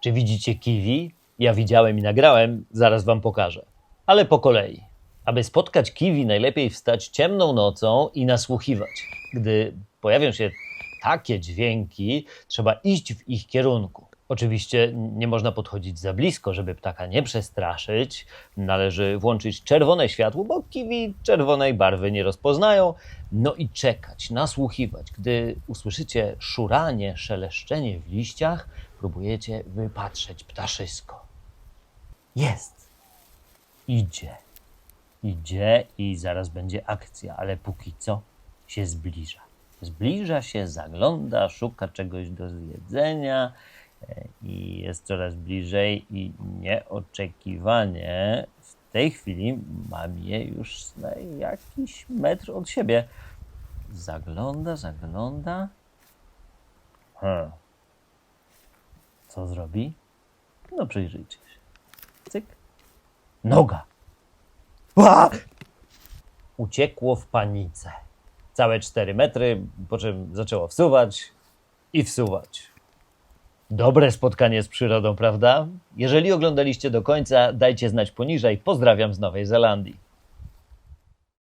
Czy widzicie kiwi? Ja widziałem i nagrałem, zaraz wam pokażę. Ale po kolei. Aby spotkać kiwi, najlepiej wstać ciemną nocą i nasłuchiwać. Gdy pojawią się takie dźwięki, trzeba iść w ich kierunku. Oczywiście nie można podchodzić za blisko, żeby ptaka nie przestraszyć. Należy włączyć czerwone światło, bo kiwi czerwonej barwy nie rozpoznają. No i czekać, nasłuchiwać. Gdy usłyszycie szuranie, szeleszczenie w liściach, próbujecie wypatrzeć ptaszysko. Jest. Idzie. Idzie i zaraz będzie akcja, ale póki co się zbliża. Zbliża się, zagląda, szuka czegoś do zjedzenia e, i jest coraz bliżej i nieoczekiwanie w tej chwili mam je już na jakiś metr od siebie. Zagląda, zagląda. Hmm. Co zrobi? No przyjrzyjcie się. Cyk. Noga. Ła! Uciekło w panice. Całe 4 metry, po czym zaczęło wsuwać i wsuwać. Dobre spotkanie z przyrodą, prawda? Jeżeli oglądaliście do końca, dajcie znać poniżej. Pozdrawiam z Nowej Zelandii.